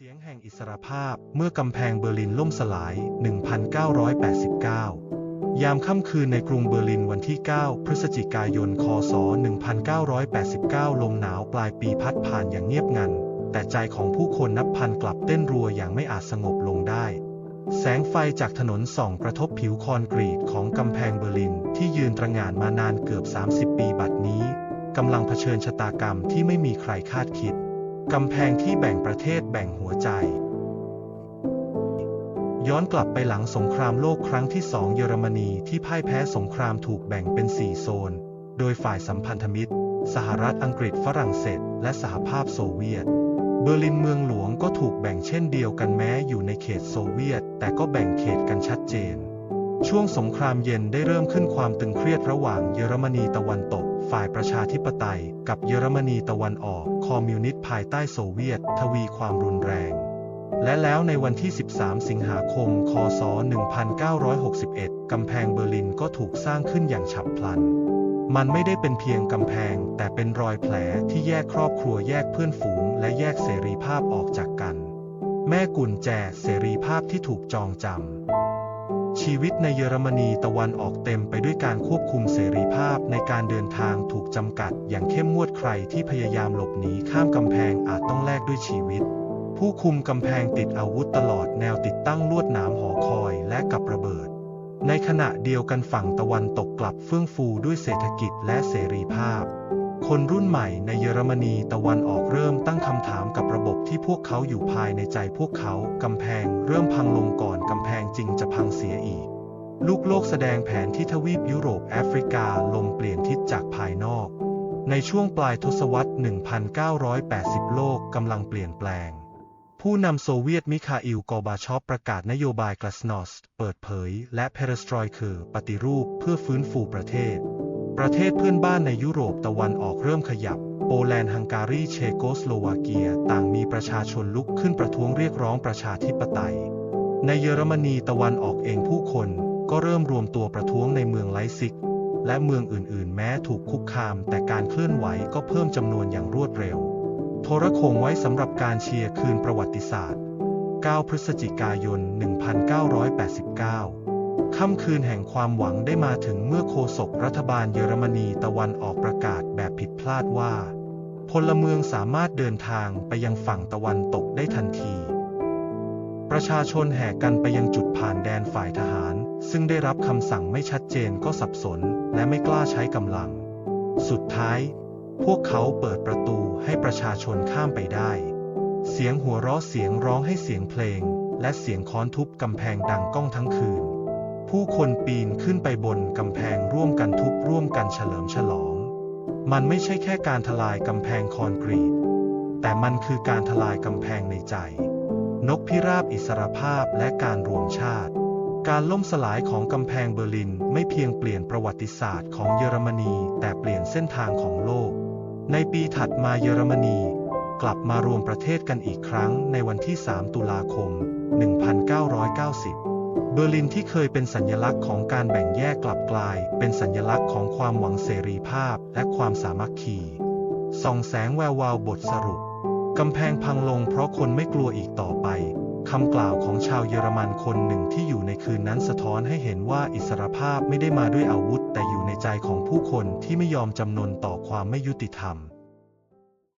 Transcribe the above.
เสียงแห่งอิสรภาพเมื่อกำแพงเบอร์ลินล่มสลาย 1989 ยามค่ำคืนในกรุงเบอร์ลินวันที่ 9 พฤศจิกายน คศ 1989 ลมหนาวปลายปีพัดผ่านอย่างเงียบงัน แต่ใจของผู้คนนับพันกลับเต้นรัวอย่างไม่อาจสงบลงได้ แสงไฟจากถนนส่องกระทบผิวคอนกรีตของกำแพงเบอร์ลินที่ยืนตระงานมานานเกือบ 30 ปีบัดนี้กำลังเผชิญชะตากรรมที่ไม่มีใครคาดคิด กำแพงที่แบ่งประเทศแบ่งหัวใจ ย้อนกลับไปหลังสงครามโลกครั้งที่สองเยอรมนีที่พ่ายแพ้สงครามถูกแบ่งเป็น 4 โซน โดยฝ่ายสัมพันธมิตร สหรัฐอังกฤษฝรั่งเศส และสหภาพโซเวียต เบอร์ลินเมืองหลวงก็ถูกแบ่งเช่นเดียวกันแม้อยู่ในเขตโซเวียต แต่ก็แบ่งเขตกันชัดเจน ช่วงสงครามเย็นได้เริ่มขึ้นความตึงเครียดระหว่างเยอรมนีตะวันตก ฝ่ายประชาธิปไตย กับเยอรมนีตะวันออก คอมมิวนิสต์ภายใต้โซเวียต ทวีความรุนแรง และแล้วในวันที่ 13 สิงหาคม คศ 1961 กำแพงเบอร์ลินก็ถูกสร้างขึ้นอย่างฉับพลัน มันไม่ได้เป็นเพียงกำแพง แต่เป็นรอยแผลที่แยกครอบครัวแยกเพื่อนฝูง และแยกเสรีภาพออกจากกัน แม่กุญแจเสรีภาพที่ถูกจองจำ ชีวิตในเยอรมนีตะวันออกเต็มไปด้วยการควบคุมเสรีภาพในการเดินทางถูกจำกัด อย่างเข้มงวดใครที่พยายามหลบหนีข้ามกำแพงอาจต้องแลกด้วยชีวิต ผู้คุมกำแพงติดอาวุธตลอดแนวติดตั้งลวดหนามหอคอยและกับระเบิด ในขณะเดียวกันฝั่งตะวันตกกลับเฟื่องฟูด้วยเศรษฐกิจและเสรีภาพ คนรุ่นใหม่ในเยอรมนีตะวันออกเริ่มตั้งคำถามกับระบบ ที่พวกเขาอยู่ภายในใจพวกเขากำแพงเริ่มพังลงก่อนกำแพงจริงจะพังเสียอีก ลูกโลกแสดงแผนที่ทวีปยุโรปแอฟริกาลมเปลี่ยนทิศจากภายนอก ในช่วงปลายทศวรรษ 1980 โลกกำลังเปลี่ยนแปลง ผู้นำโซเวียตมิคาอิล กอบาชอปประกาศนโยบายกลาสนอส เปิดเผย และเพรสตรอยคือ ปฏิรูปเพื่อฟื้นฟูประเทศ ประเทศเพื่อนบ้านในยุโรปตะวันออกเริ่มขยับ โปแลนด์ฮังการีเชโกสโลวาเกีย ต่างมีประชาชนลุกขึ้นประท้วงเรียกร้องประชาธิปไตย ในเยอรมนีตะวันออกเองผู้คนก็เริ่มรวมตัวประท้วงในเมืองไลซิก และเมืองอื่นๆ แม้ถูกคุกคาม แต่การเคลื่อนไหวก็เพิ่มจำนวนอย่างรวดเร็ว โทรโขงไว้สำหรับการเชียร์คืนประวัติศาสตร์ 9 พฤศจิกายน 1989 ค่ำคืนแห่งความหวังได้มาถึงเมื่อโฆษกรัฐบาลเยอรมนีตะวันออกประกาศแบบผิดพลาดว่า พลเมืองสามารถเดินทางไปยังฝั่งตะวันตกได้ทันที ประชาชนแห่กันไปยังจุดผ่านแดนฝ่ายทหาร ซึ่งได้รับคำสั่งไม่ชัดเจนก็สับสน และไม่กล้าใช้กำลัง สุดท้าย พวกเขาเปิดประตูให้ประชาชนข้ามไปได้ เสียงหัวเราะเสียงร้องให้เสียงเพลง และเสียงค้อนทุบกำแพงดังก้องทั้งคืน ผู้คนปีนขึ้นไปบนกำแพงร่วมกันทุบร่วมกันเฉลิมฉลอง มันไม่ใช่แค่การทลายกำแพงคอนกรีต แต่มันคือการทลายกำแพงในใจ นกพิราบอิสรภาพและการรวมชาติ การล่มสลายของกำแพงเบอร์ลินไม่เพียงเปลี่ยนประวัติศาสตร์ของเยอรมนี แต่เปลี่ยนเส้นทางของโลก ในปีถัดมาเยอรมนีกลับมารวมประเทศกันอีกครั้งในวันที่ 3 ตุลาคม 1990 เบอร์ลินที่เคยเป็นสัญลักษณ์ของการแบ่งแยกกลับกลาย เป็นสัญลักษณ์ของความหวังเสรีภาพและความสามัคคีส่องแสงแวววาวบทสรุป กำแพงพังลงเพราะคนไม่กลัวอีกต่อไปคำกล่าวของชาวเยอรมันคนหนึ่งที่อยู่ในคืนนั้นสะท้อนให้เห็นว่าอิสรภาพไม่ได้มาด้วยอาวุธ แต่อยู่ในใจของผู้คนที่ไม่ยอมจำนนต่อความไม่ยุติธรรม